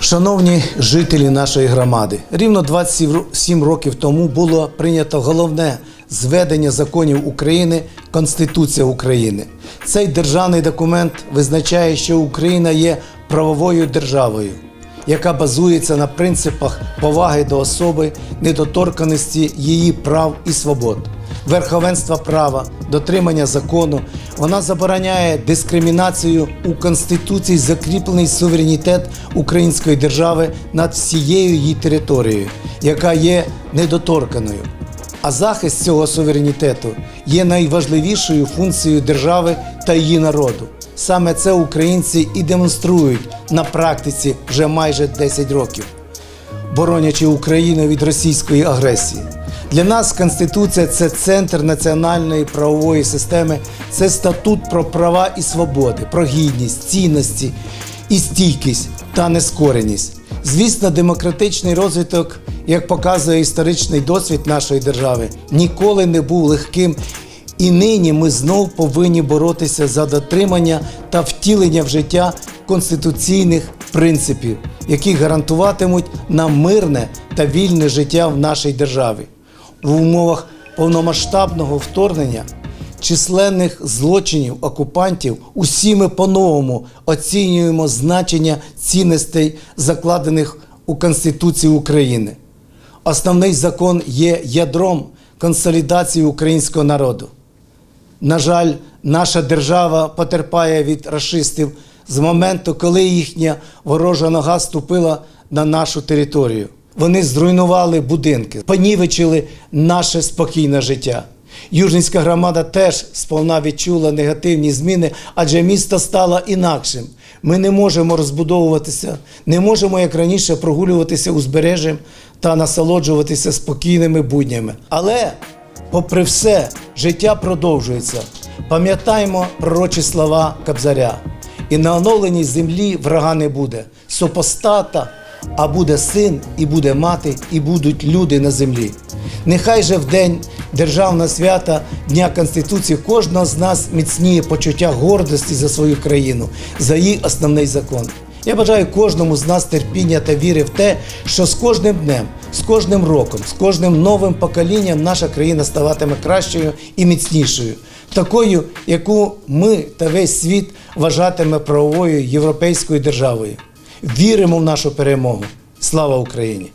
Шановні жителі нашої громади, рівно 27 років тому було прийнято головне зведення законів України Конституція України. Цей державний документ визначає, що Україна є правовою державою, яка базується на принципах поваги до особи, недоторканості її прав і свобод, верховенства права, дотримання закону. Вона забороняє дискримінацію у Конституції, закріплений суверенітет української держави над всією її територією, яка є недоторканою. А захист цього суверенітету є найважливішою функцією держави та її народу. Саме це українці і демонструють на практиці вже майже 10 років боронячи Україну від російської агресії. Для нас Конституція це центр національної правової системи, це статут про права і свободи, про гідність, цінності і стійкість та нескореність. Звісно, демократичний розвиток, як показує історичний досвід нашої держави, ніколи не був легким. І нині ми знов повинні боротися за дотримання та втілення в життя конституційних принципів, які гарантуватимуть нам мирне та вільне життя в нашій державі. В умовах повномасштабного вторгнення численних злочинів окупантів усі ми по-новому оцінюємо значення цінностей, закладених у Конституції України. Основний закон є ядром консолідації українського народу. На жаль, наша держава потерпає від расистів з моменту, коли їхня ворожа нога ступила на нашу територію. Вони зруйнували будинки, понівечили наше спокійне життя. Южницька громада теж сповна відчула негативні зміни, адже місто стало інакшим. Ми не можемо розбудовуватися, не можемо, як раніше, прогулюватися узбережжям та насолоджуватися спокійними буднями. Але Попри все, життя продовжується. Пам'ятаймо пророчі слова Кобзаря. І на оновленій землі врага не буде. Супостата, а буде син, і буде мати, і будуть люди на землі. Нехай же в день державного свята Дня Конституції кожного з нас міцніє почуття гордості за свою країну, за її основний закон. Я бажаю кожному з нас терпіння та віри в те, що з кожним днем, з кожним роком, з кожним новим поколінням наша країна ставатиме кращою і міцнішою, такою, яку ми та весь світ вважатиме правовою європейською державою. Віримо в нашу перемогу. Слава Україні!